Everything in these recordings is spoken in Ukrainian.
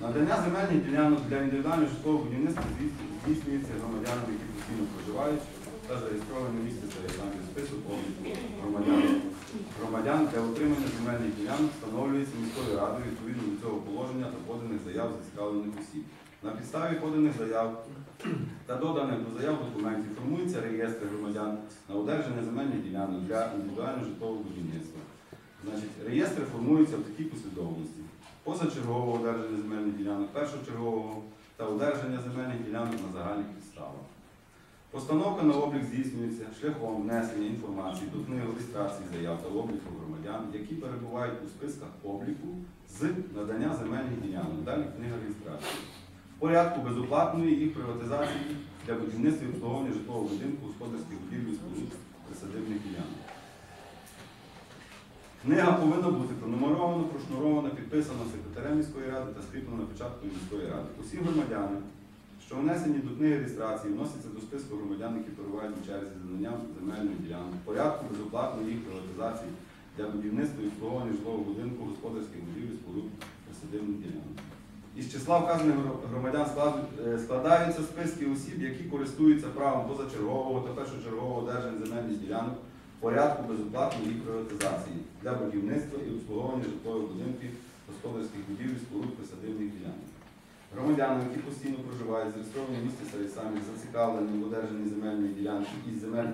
Надання земельних ділянок для індивідуального житлового будівництва здійснюється громадянами, які постійно проживають та зареєстровані місті Старосамі список обліку громадян. Громадян для отримання земельних ділянок встановлюється міською радою відповідно до цього положення та поданих заяв зацікавлених осіб. На підставі поданих заяв та доданих до заяв документів формується реєстр громадян на одержання земельних ділянок для індивідуального житлового будівництва. Значить, реєстри формуються в такій послідовності. Позачергового одержання земельних ділянок, першочергового та одержання земельних ділянок на загальних підставах. Постановка на облік здійснюється шляхом внесення інформації до книги реєстрації заяв та обліку громадян, які перебувають у списках обліку з надання земельних ділянок. Далі книга реєстрації. В порядку безоплатної їх приватизації для будівництва і обслуговування житлового будинку, господарських будівлі, споруд, присадибних ділянок. Книга повинна бути пронумерована, прошнурована, підписана секретарем міської ради та скріплена печаткою міської ради. Усі громадяни, що внесені до книги реєстрації, вносяться до списку громадян, які перебувають у черзі з наданням земельної ділянки, порядку безоплатної їх приватизації для будівництва і обслуговування житлового будинку, господарських будівель, споруд, присадибних ділянок. Із числа вказаних громадян е, складаються списки осіб, які користуються правом позачергового та першочергового одержання земельних ділянок порядку безоплатної приватизації для будівництва і обслуговування житлових будинків, господарських будівель, споруд, присадибних ділянок. Громадянам, які постійно проживають, зареєстровані в місті Старосамі, зацікавлені в одержанні земельної ділянки із земель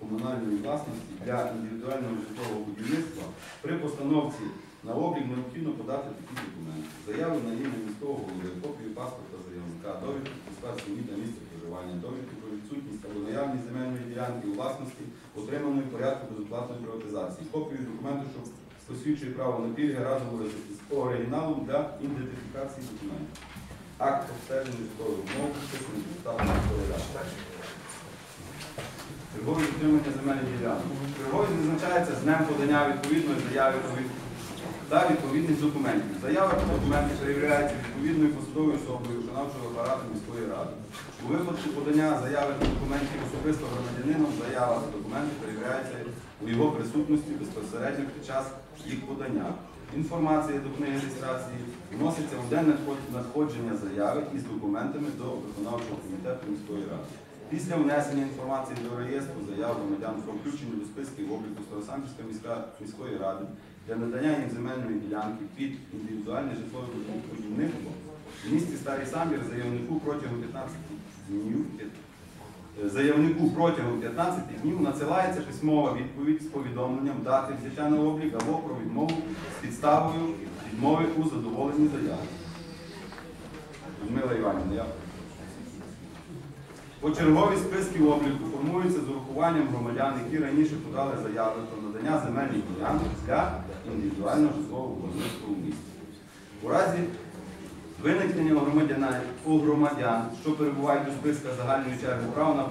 комунальної, власності для індивідуального житлового будівництва при постановці на облік необхідно подати такі документи. Заяву на ім'я міського голови, копію паспорта заявника, довідку про склад сім'ї та місце проживання, довідку про відсутність або наявність земельної ділянки у власності, отриманої в порядку безоплатної приватизації, копію документу, що посвідчує право на пільги разом з оригіналом для ідентифікації документів. Акт обстеження житлових умов, підписаний міської ради. Чергові підтримання земельних ділянок. Чергові визначається з днем подання відповідної заяви та відповідних документів. Заява та документи перевіряються відповідною посадовою особою виконавчого апарату міської ради. У випадку подання заяви та документів особисто громадянином, заява та документи перевіряються у його присутності безпосередньо під час їх подання. Інформація до книги реєстрації вноситься в день надходження заяви із документами до виконавчого комітету міської ради. Після внесення інформації до реєстру заяв громадян про включення до списків обліку Старосамбірської міської ради для надання їм земельної ділянки під індивідуальне житлове будівництво в місті Старий Самбір заявнику протягом 15 днів е, заявнику протягом 15 днів надсилається письмова відповідь з повідомленням дати взяття на облік або про відмову з підставою відмови у задоволенні заяви. Людмила Іванівна, я. Почергові списки обліку формуються з урахуванням громадян, які раніше подали заяви про надання земельних ділянок для індивідуального житлового будівництва у місті. У разі виникнення у громадян, у громадян, що перебувають у списках загальної черги права на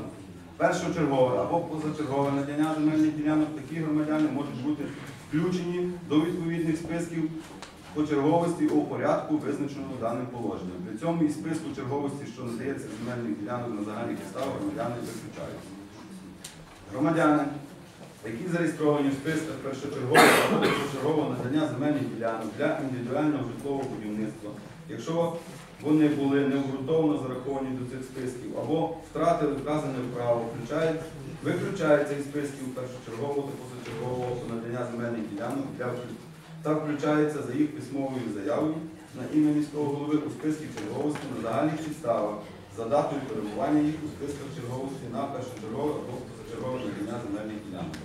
першочергове або позачергове надання земельних ділянок, такі громадяни можуть бути включені до відповідних списків по черговості у порядку, визначеному даним положенням. При цьому із списку черговості, що надається земельних ділянок на загальних підставах, громадяни виключаються. Громадяни, які зареєстровані в списках першочергового або першочергового надання земельних ділянок для індивідуального житлового будівництва, якщо вони були необґрунтовано зараховані до цих списків або втратили вказане право, виключаються із списків першочергового та позачергового надання земельних ділянок для та включається за їх письмовою заявою на ім'я міського голови у списки черговості на загальних підставах за датою перебування їх у списках черговості на першочергове або позачергове надання земельних ділянок.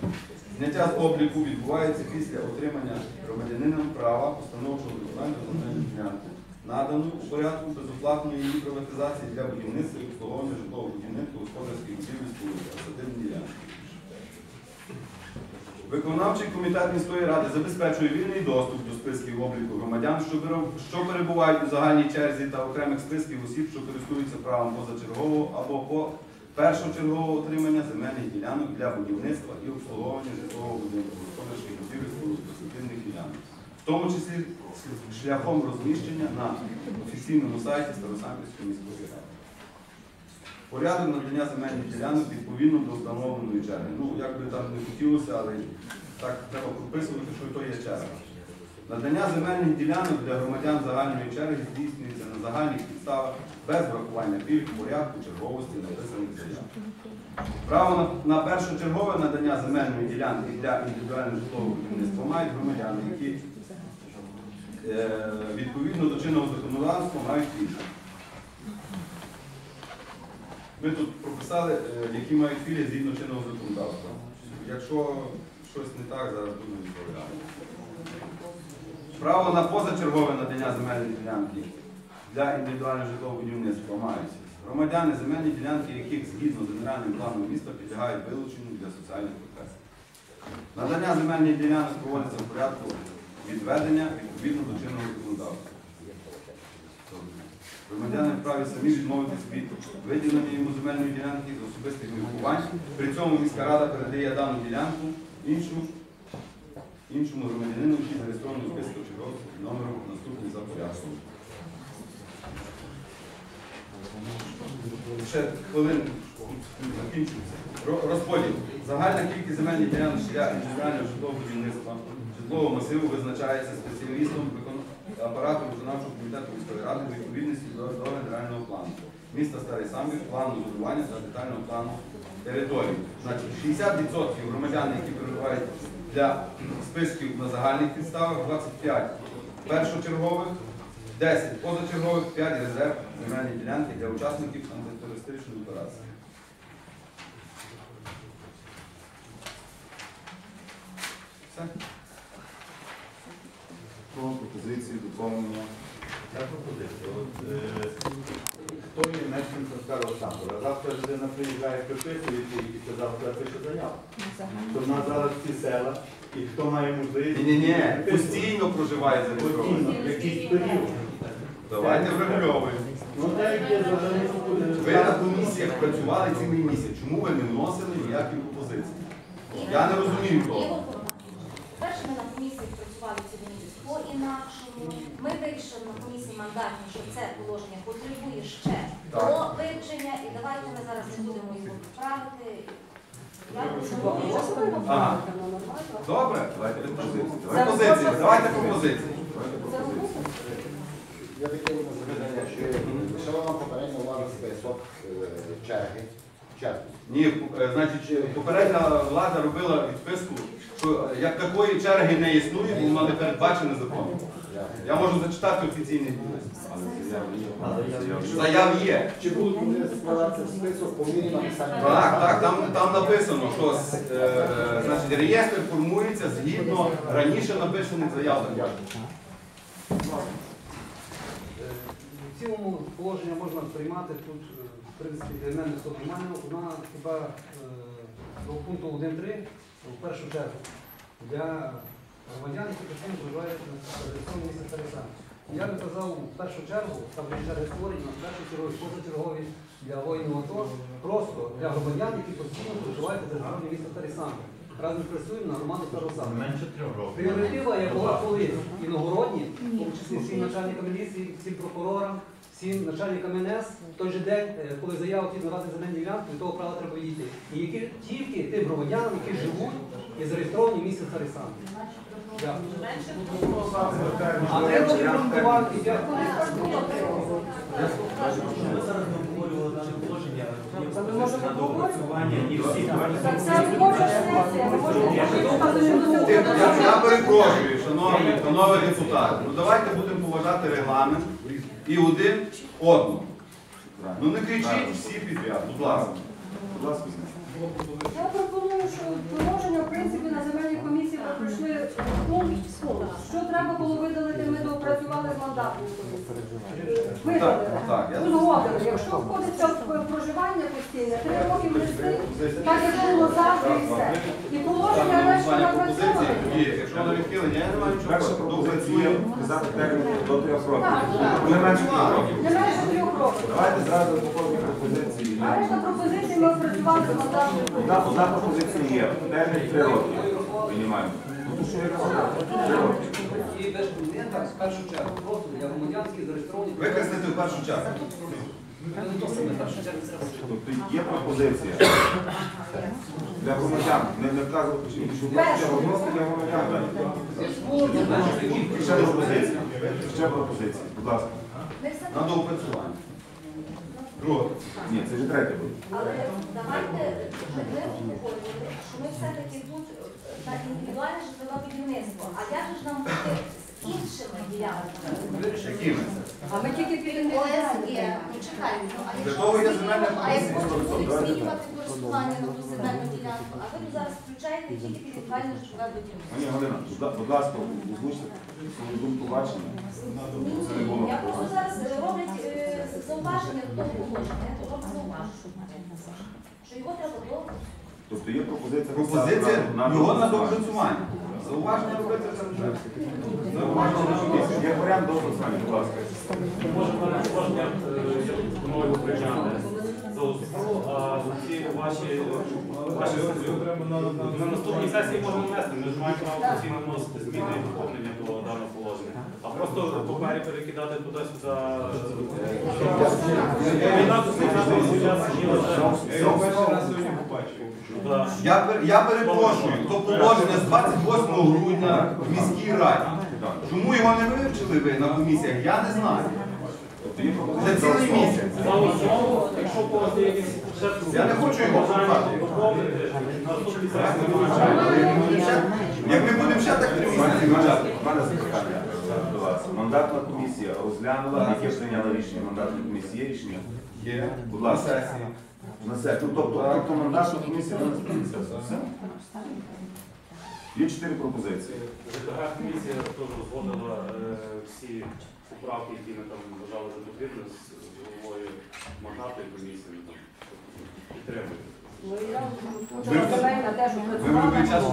Зняття з обліку відбувається після отримання громадянином права установчого документу на земельну надану у порядку безоплатної її приватизації для будівництва і обслуговування житлового будівництва господарських будівель споруд, садибні ділянки. Виконавчий комітет міської ради забезпечує вільний доступ до списків обліку громадян, що перебувають у загальній черзі та окремих списків осіб, що користуються правом позачергового або по першочергового отримання земельних ділянок для будівництва і обслуговування житлового будинку, господарських будівель, в тому числі шляхом розміщення на офіційному сайті Старосамбірської міської ради. Порядок надання земельних ділянок відповідно до встановленої черги. Ну, як би там не хотілося, але так треба прописувати, що то є черга. Надання земельних ділянок для громадян загальної черги здійснюється на загальних підставах без врахування пільг, порядку, черговості написаних заяв. Право на, першочергове надання земельної ділянки для індивідуального житлового будівництва мають громадяни, які відповідно до чинного законодавства мають пільги. Ми тут прописали, е, які мають філії згідно чинного законодавства. Якщо щось не так, зараз будемо відповідати. Право на позачергове надання земельної ділянки для індивідуального житлового будівництва мають громадяни, земельні ділянки, яких згідно з генеральним планом міста підлягають вилученню для соціальних потреб. Надання земельних ділянок проводиться в порядку відведення відповідно до чинного законодавства. Громадяни вправі самі відмовитись від виділення йому земельної ділянки з особистих міркувань. При цьому міська рада передає дану ділянку іншому, іншому громадянину, який зареєстрований списку чергових номером наступний за порядком. Ще хвилинку закінчується. Розподіл. Загальна кількість земельних ділянок для індивідуального житлового будівництва житлового масиву визначається спеціалістом апарату виконавчого комітету міської ради відповідності до, до генерального плану. Міста Старий Самбір, плану зонування та детального плану території. Значить, 60% громадян, які перебувають для списків на загальних підставах, 25 першочергових, 10 позачергових, 5 резерв земельні ділянки для учасників антитерористичної операції. Все? Про пропозиції доповнення. Я пропозицію. Е, Хто є мешканцем старого Самбора? Завтра людина приїжджає приписується і після завтра пише заяву. То в нас зараз всі села, і хто має можливість... Ні, ні, ні, постійно проживає зареєстрований. Постійно, якийсь період. Давайте врегульовуємо. Ну так як є взагалі... Ви на комісіях працювали цілий місяць. Чому ви не вносили ніякі пропозиції? Я не розумію того. Перше, ми на комісії працювали цілий місяць по-інакшому. Ми вирішили на комісії мандатні, що це положення потребує ще Так. до вивчення, і давайте ми зараз не будемо його правити. Ага. Добре, Давайте пропозиції. пропозиції. Давайте пропозиції. Давайте пропозиції. Я таке запитання, що що вам попередньо влада список е, черги, черги. Ні, е, значить, попередня влада робила відписку, що як такої черги не існує, бо вона не передбачена законом. Я можу зачитати офіційний лист. Заяв є. Чи будуть вони складатися в список по мірі написання? Так, так, там, там написано, що е, значить, реєстр формується згідно раніше написаних заяв. В цілому положення можна приймати тут, е, в принципі, для мене нормально. Вона хіба е, до пункту 1.3 в першу чергу для громадян, які постійно проживають на території міста Стариса. Я би казав, в першу чергу, там вже черги створені, в першу чергу позачергові для воїнів АТО, просто для громадян, які постійно проживають на території міста Тарисами. Раз ми працюємо на громаду Старосами. Менше трьох років. Пріоритива я була колись іногородні, в тому числі всім начальникам міліції, всім прокурорам, всім начальникам МНС, в той же день, е, коли заява ті надати земельні ділянки, від того права треба йти. І які тільки тим громадянам, які живуть і зареєстровані в місті Харисан. А треба дякую. Ми зараз не обговорювали дане положення, на доопрацювання і всі Я, я перепрошую, шановні, шановні депутати, ну давайте будемо поважати регламент і один одного. Ну не кричіть всі підряд, будь ласка. Будь ласка, Я пропоную, що положення, в принципі, на земельній комісії ми пройшли пункт, що треба було видалити, ми доопрацювали з мандатом. Видалили. Я- Узгодили. Якщо входиться в проживання постійне, три роки внести, так як було завжди і все. І положення решта напрацьоване. Якщо на відхилення, я не маю нічого. Допрацюємо. вказати термін до трьох років. Не менше трьох років. Давайте зразу доповнені пропозиції. А решта пропозицій ми опрацювали з. Одна, пропозиція є. Термін три роки. Мінімально. І в першу чергу, просто для громадянських зареєстрованих. Викреслити в першу чергу. Тобто є пропозиція для громадян. Не, не вказувати, що відносно для громадян. Ще пропозиція. Ще пропозиція. Будь ласка. На доопрацювання. Друге. Ні, це вже третя буде. Але давайте ми обговорювали, що ми все-таки тут е, на індивідуальне житлове будівництво. А як же ж нам бути іншими ділянками? А ми тільки під ОСГ, ну ну, Для того є земельна змінюємо- а якщо комісія, змінювати користування на ту земельну ділянку, а ви тут зараз включаєте тільки під індивідуальне житлове будівництво. Ні, Галина, будь ла- будь ласка, озвучте свою думку бачення. Було. Я просто зараз е, роблять е, зауваження до того положення. Що його треба до Тобто є пропозиція Пропозиція його на доопрацювання. доопрацювання. Зауваження робити це вже. Є варіант доопрацювання, будь ласка. Може, кожне, я пропоную його прийняти за а ці ваші, ваші на наступній сесії можемо внести. Ми ж маємо право постійно вносити зміни і доповнення до даного положення. А просто папері перекидати туди-сюди. Побачив. Я, я перепрошую, то положення з 28 грудня в міській раді. Чому його не вивчили ви на комісіях, я не знаю. За цілий основу. місяць. За основу, якщо у є якісь Я не хочу його шукати. Як ми будемо ще так три місяці вивчати. У мене запитання до вас. Мандатна комісія розглянула, яке прийняла рішення. Мандатна комісія є рішення. Є. Будь ласка. На сесії. На це. Тобто, тобто мандатна комісія не наступиться. Все? Є чотири пропозиції. Така комісія теж узгодила е, всі поправки, які ми там вважали за потрібне з головою мандатної комісії. ми там Підтримуємо. Ну, і я Ви- працювала. любий час.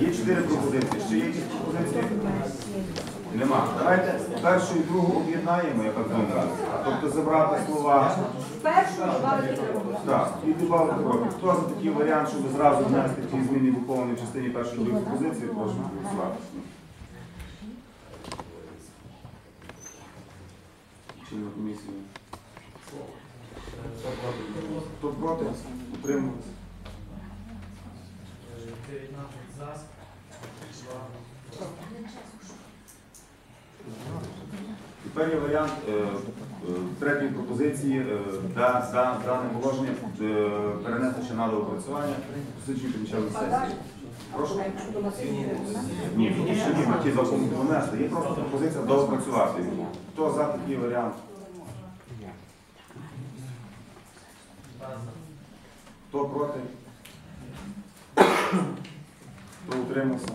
Є чотири пропозиції. Ще є якісь пропозиції? Нема. Давайте першу і другу об'єднаємо, яка думка. Тобто забрати слова. Першу добавити треба. Так, і додати роки. Хто за такий варіант, щоб зразу внести ті зміни і доповнені в частині першої другої пропозиції, прошу голосувати. Члени комісії. Хто проти? Утримується. Тепер є варіант е, е, третьої пропозиції е, да, да, дане положення е, перенести ще на доопрацювання дослідження приміщальної сесії. Прошу. Ні, ні, ні, ті закони внесли. Є просто пропозиція доопрацювати. Хто за такий варіант? Хто проти? Хто утримався?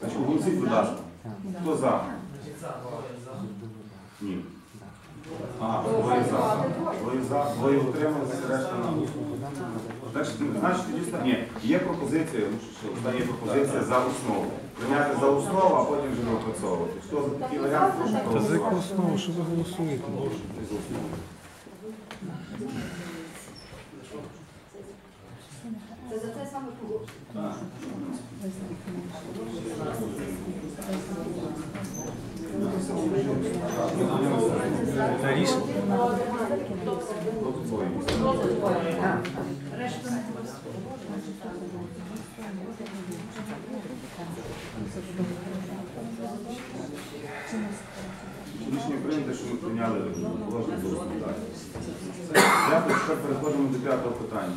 Значить, Оголосіть, будь ласка. Хто за? Ні. А, двоє за. Двоє за, двоє утрималися, решта на. Значить, значить, тоді ні, є пропозиція, ну, що- що остання є пропозиція за основу. Прийняти за основу, а потім вже доопрацьовувати. Хто за такий варіант, прошу проголосувати. основу, що ви голосуєте? Це за те саме положення. Рішення прийнято, що ми прийняли положення до розглядання. Дякую, тепер переходимо до п'ятого питання.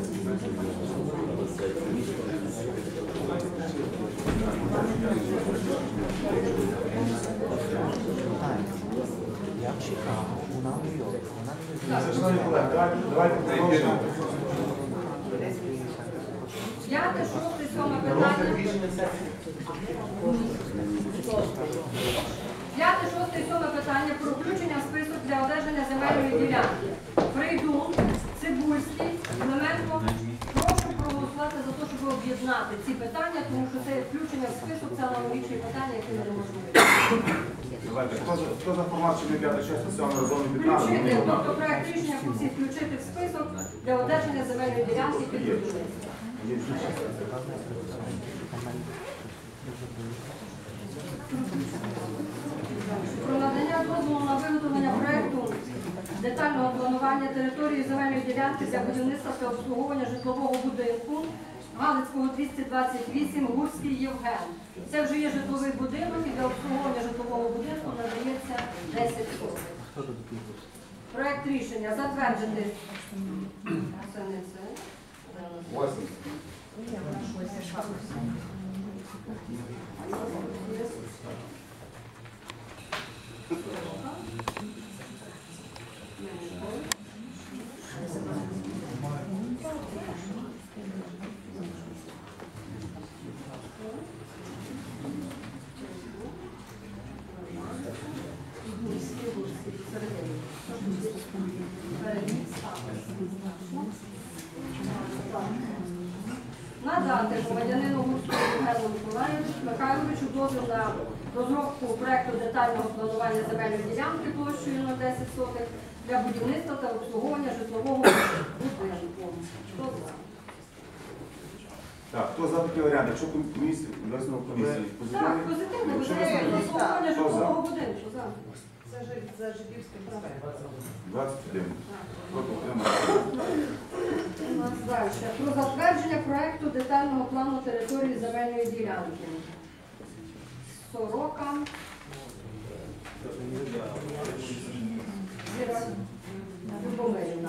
Є питання до Шановні колеги, давайте, продовжимо. П'яте, шосте, сьоме питання. П'яте, шосте, сьоме питання про включення в список для одержання земельної ділянки. Прийду, Цибульський, Клименко. Прошу проголосувати за об'єднати ці питання, тому що це включення в список, це аналогічні питання, які ми не можемо вирішити. Давайте, хто, за- хто за формат, щоб ми 5 6 7 разом не піднали? Включити, тобто проект рішення по всіх включити в список для одержання земельної ділянки під будівництво. Про надання дозволу на виготовлення проекту детального планування території земельної ділянки для будівництва та обслуговування житлового будинку Галицького 228 Гурський Євген. Це вже є житловий будинок і для обслуговування житлового будинку надається 10 сотень. Проект рішення затвердити. Це не це. Восемь. Надати громадянину Гурському Євгену Миколаївичу Михайловичу дозвіл на розробку проекту детального планування земельної ділянки площею на 10 сотих для будівництва та обслуговування житлового будинку. Хто за? Так, хто за такий варіант? Якщо комісія, висновок комісії Так, позитивний? позитивно, Якщо це висновок за? житлового будинку. За. Це ж- це жидівське місце. 21. Проти утримали. У нас далі. Про затвердження проекту детального плану території земельної ділянки. Сорока. Віра Любомирівна.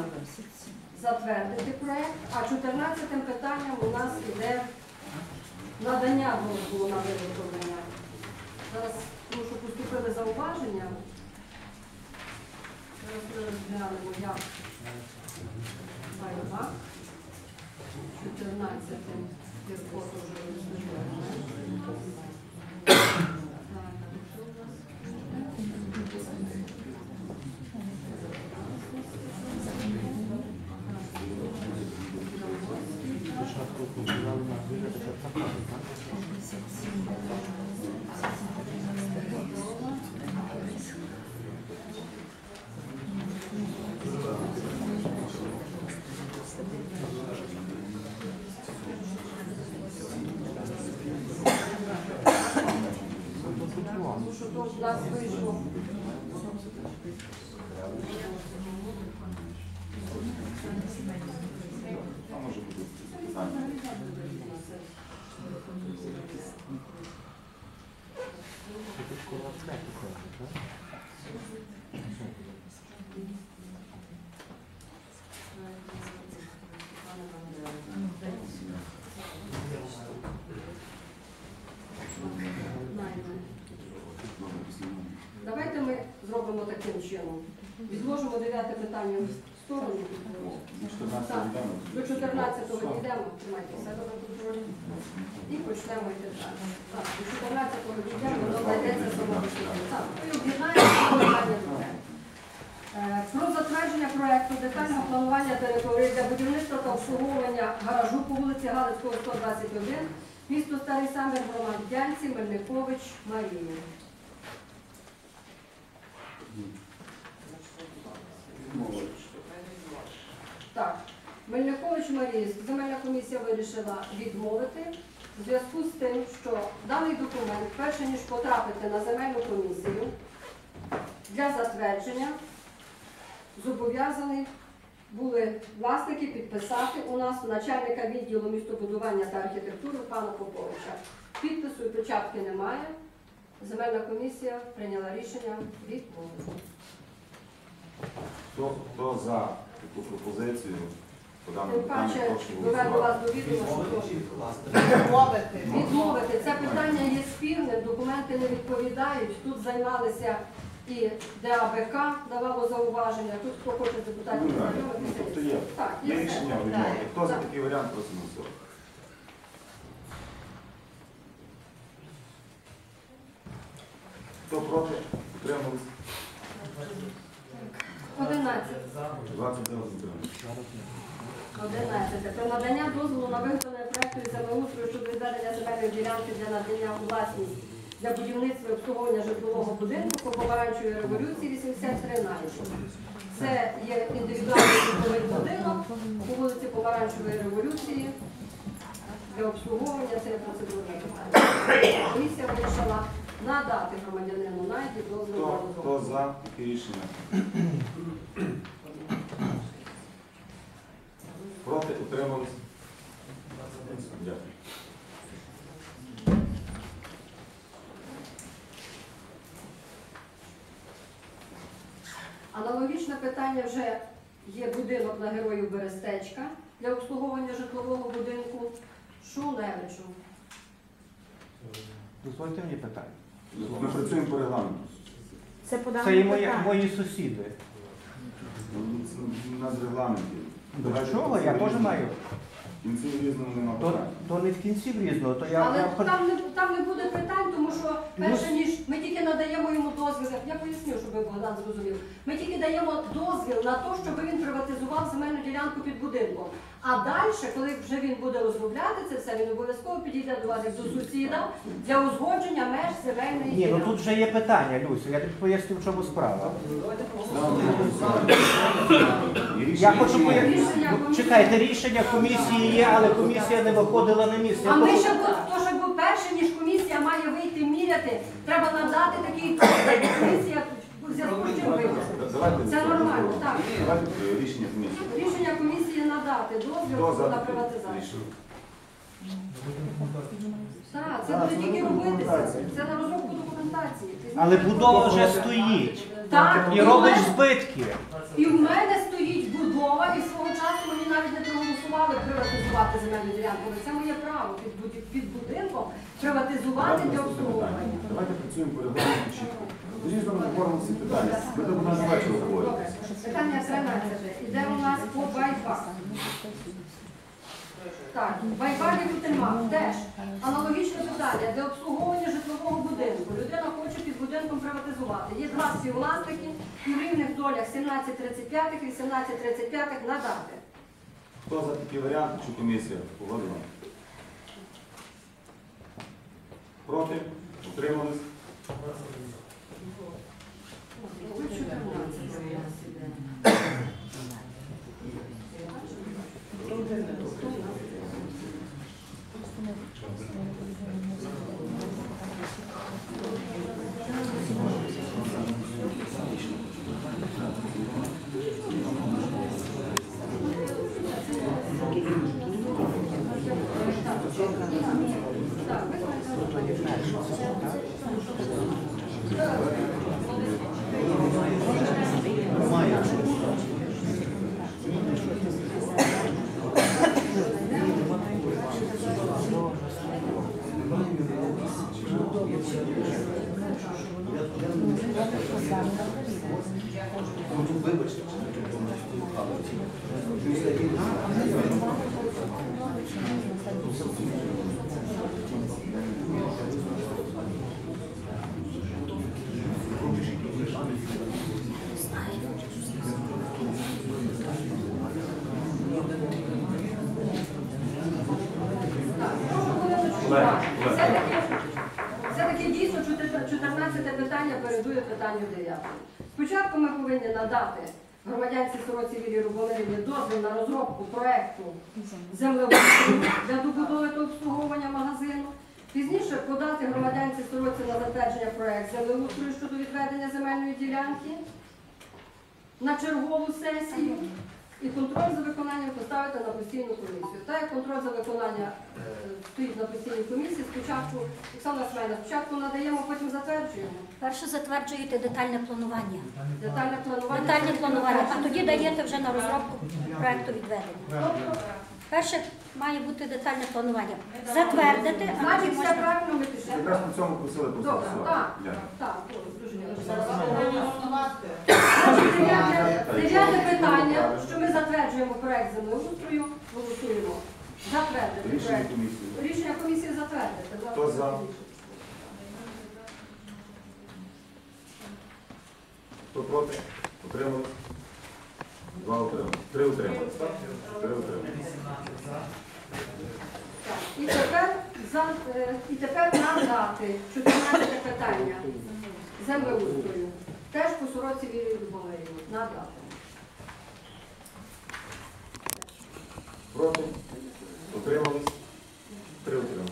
Затвердити проект. А 14 питанням у нас іде надання було на виготовлення. Зараз, тому що поступили зауваження. Зараз розглянемо, як Байбак. 14 Киркот уже розглядає. Так, а що у нас? Тому що то в нас вийшло. А може бути питання. Давайте ми зробимо таким чином. Відложимо дев'яте питання в сторону. Так, До 14-го дійдемо, тримайте себе на. І почнемо йти далі. Так, до 14-го воно знайдеться самостійно. Так, об'єднаємо питання друге. Е, Про затвердження проекту детального планування території для будівництва та обслуговування гаражу по вулиці Галицького, 121, місто Старий Самір, громадянці Мельникович Марії. Так, Мельникович Марії, земельна комісія вирішила відмовити в зв'язку з тим, що даний документ, перше ніж потрапити на земельну комісію для затвердження, зобов'язані були власники підписати у нас начальника відділу містобудування та архітектури пана Поповича. Підпису і печатки немає. Земельна комісія прийняла рішення відмовити. Хто, хто за таку пропозицію по даному Тим питанню, паче, прошу доведу вас голосувати. до відома, що відмовити. Це питання є спірним, документи не відповідають. Тут займалися і ДАБК давало зауваження. Тут хто хоче з депутатів Ну, так. Ну. Тобто є, Так, є є рішення відмовити. Хто за Так. такий варіант, просимо. Хто проти? Утримались? 11. 20 за утримались. 11. Про надання дозволу на виготовлення проекту із землеустрою щодо відведення земельної ділянки для надання у власність для будівництва і обслуговування житлового будинку по помаранчевій революції 83 Найшу. Це є індивідуальний житловий будинок по вулиці Помаранчевої революції для обслуговування цієї процедурне питання. Комісія вирішила надати громадянину Найді дозвіл на Хто, за таке рішення? Проти? Утримались? Дякую. Питання вже є будинок на героїв Берестечка для обслуговування житлового будинку Шулевичу. Дозвольте мені питання. Ми працюємо по регламенту. Це Це і даному мої, сусіди. Це У нас регламент є. До Давайте чого? Я теж маю. В кінці різному нема То, питань. то не в кінці різного, то я, Але я там не, там не буде питань, перше ніж ми тільки надаємо йому дозвіл, я поясню, щоб Богдан зрозумів. Ми тільки даємо дозвіл на те, щоб він приватизував земельну ділянку під будинком. А далі, коли вже він буде розробляти це все, він обов'язково підійде до вас як до сусіда для узгодження меж земельної Ні, ну ділянки. тут вже є питання, Люся, я тобі поясню, в чому справа. І Я рішення хочу пояснити. Ну, Чекайте, рішення комісії є, але комісія не виходила на місце. А Я ми хочу- ще хто ще перший, ніж комісія має вийти міряти, треба надати такий комісія в зв'язку з чим вийде. Це нормально, так. Давайте рішення комісії. Рішення комісії надати дозвіл на приватизацію. Так, це буде тільки робитися. Це на розробку документації. Але будова вже стоїть. Так, І мене- збитки. І в мене стоїть будова, і свого часу мені навіть не проголосували приватизувати земельну ділянку. Це моє право під, буді- під будинком приватизувати для обслуговування. Давайте працюємо по регламенту чітко. Тоді ми говоримо всі питання. Ми до нас бачили Добре. говорити. Питання 13. Іде у нас по байбак. Так, байбак і Кутельмак. Теж аналогічне питання. Для обслуговування житлового будинку. Людина хоче під будинком приватизувати. Є два співвласники і в рівних долях 1735, 1835 надати. Хто за такий варіант, чи комісія погодила? Проти? Утримались? Ви 14 у нас іде. Так, ви знаєте, Все-таки, все-таки дійсно 14 питання передує питанню 9. Спочатку ми повинні надати громадянці Сороці Вілі Руболеві дозвіл на розробку проекту для добудови та обслуговування магазину. Пізніше подати громадянці Сороці на затвердження проект землеустрою щодо відведення земельної ділянки на чергову сесію. і контроль за виконанням поставити на постійну комісію. Так як контроль за виконання е, стоїть на постійній комісії, спочатку Оксана Семенівна, спочатку надаємо, потім затверджуємо. Перше затверджуєте детальне планування. Детальне планування. Детальне планування, а тоді даєте вже на розробку проекту відведення. Тобто, Перше має бути детальне планування. Затвердити, а потім все можна. Якраз на цьому просили Добре, проголосувати. так, так, дуже Дев'яте дев'яте питання, що ми затверджуємо проект землеустрою, голосуємо. Затвердити Рішення проект. комісії. Рішення комісії затвердити. Хто за? Хто проти? Утримались? Два утримались. Три утримались, так? Три утримались. І тепер, за, е, і тепер надати 14 питання землеустрою. Теж по сороці Вірі Любомирівні. Надати. Проти? Утримались? Три утримались.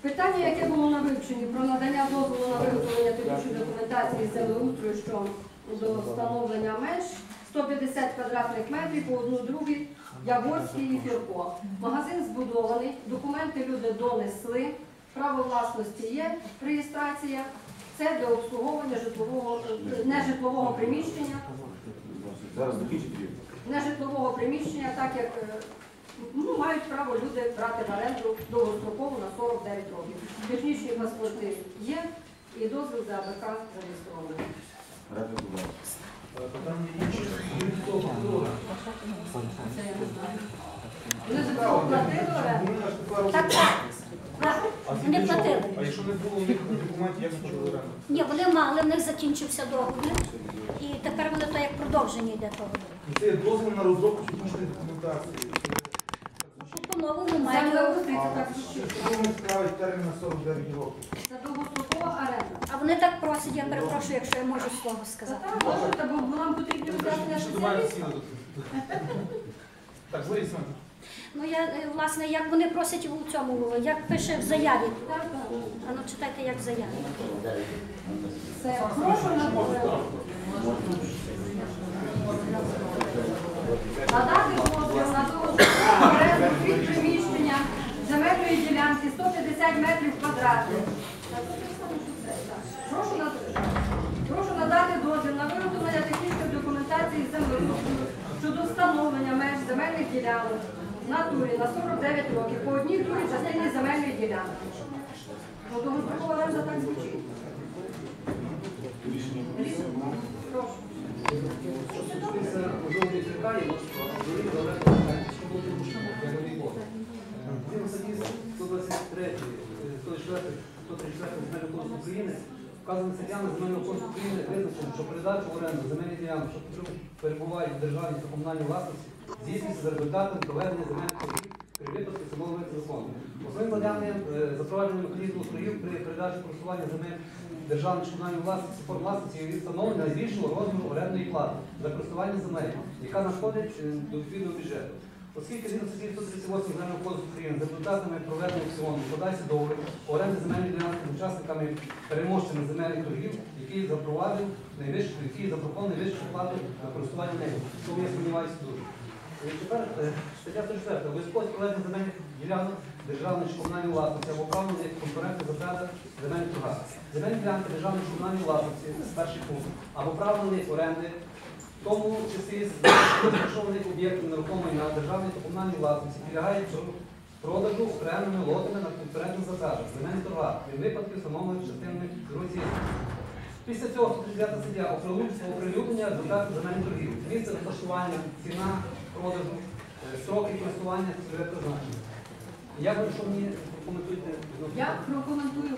Питання, яке було на вивченні про надання дозволу на виготовлення технічної документації з землеустрою щодо до встановлення меж 150 квадратних метрів по одну другій Яворський і Фірко. Магазин збудований, документи люди донесли, право власності є, реєстрація. Це для обслуговування житлового нежитлового приміщення, Зараз нежитлового приміщення, так як е, ну, мають право люди брати в оренду довгостроково на 49 років. Технічні паспорти є і дозвіл за АБК зареєстрований. Радіо Дубай. Питання інше. Контролю. Вони заплатили оренду. Вони Так, так. Так, Вони платили. А якщо не було в них документів, як почали оренду? Ні, вони мали, в них закінчився договір. І тепер вони то як продовження йде договору. Це дозвіл на розробку технічної документації. По-новому мають. Землеустрій це ставить термін на 49 років. Оренда. А вони так просять, я перепрошую, якщо я можу слово сказати. так, можете, бо нам потрібні роз'яснення спеціаліста. Так, вияснено. Ну я е, власне, як вони просять у цьому, як пише в заяві. Так, так. А ну читайте, як в заяві. Це прошу на Надати дозвіл на оренду від приміщення земельної ділянки 150 метрів квадратних. Прошу надати. Дозвіл на виготовлення технічної документації землеустрою щодо встановлення меж земельних ділянок в натурі на 49 років по одній другій частині земельної ділянки. Довгострокова оренда так звучить. Прошу. 123, 104, 134 Земельного кодексу України, вказано статтями Земельного кодексу України визначено, що передача оренду земельних ділянок, що перебувають в державній та комунальній власності, здійснюється за результатом проведення земельних торгів при випадку встановлених законом. Основним завданням запровадження механізму торгів при передачі користування земель державної комунальної власності форм власності є встановлення найбільшого розміру орендної плати за користування земель, яка надходить до відповідного бюджету. Оскільки згідно статті 138 Земельного кодексу України результатами проведення аукціону складається договір оренди земельної ділянки учасниками переможцями земельних торгів, який запровадив найвищу, який запропонує найвищу плату за користування нею. Тому я сподіваюся дуже. І тепер е, стаття 104. Обов'язково проведення земельних ділянок державної чи комунальної власності або право на конкурентних засадах земельних торга. Земельні ділянки державної чи комунальної власності, перший пункт, або на їх оренди, тому числі з розташованих об'єктів нерухомої на державній та комунальній власності підлягають продажу окремими лотами на конкурентних засадах, земельних торгах, крім випадків, встановлених частинами Росії. Після цього 39 стаття оприлюднення- результатів земельних торгів. Місце розташування, ціна продажу, е, строки користування, цільове призначення. Ви що мені прокоментуєте? Я прокоментую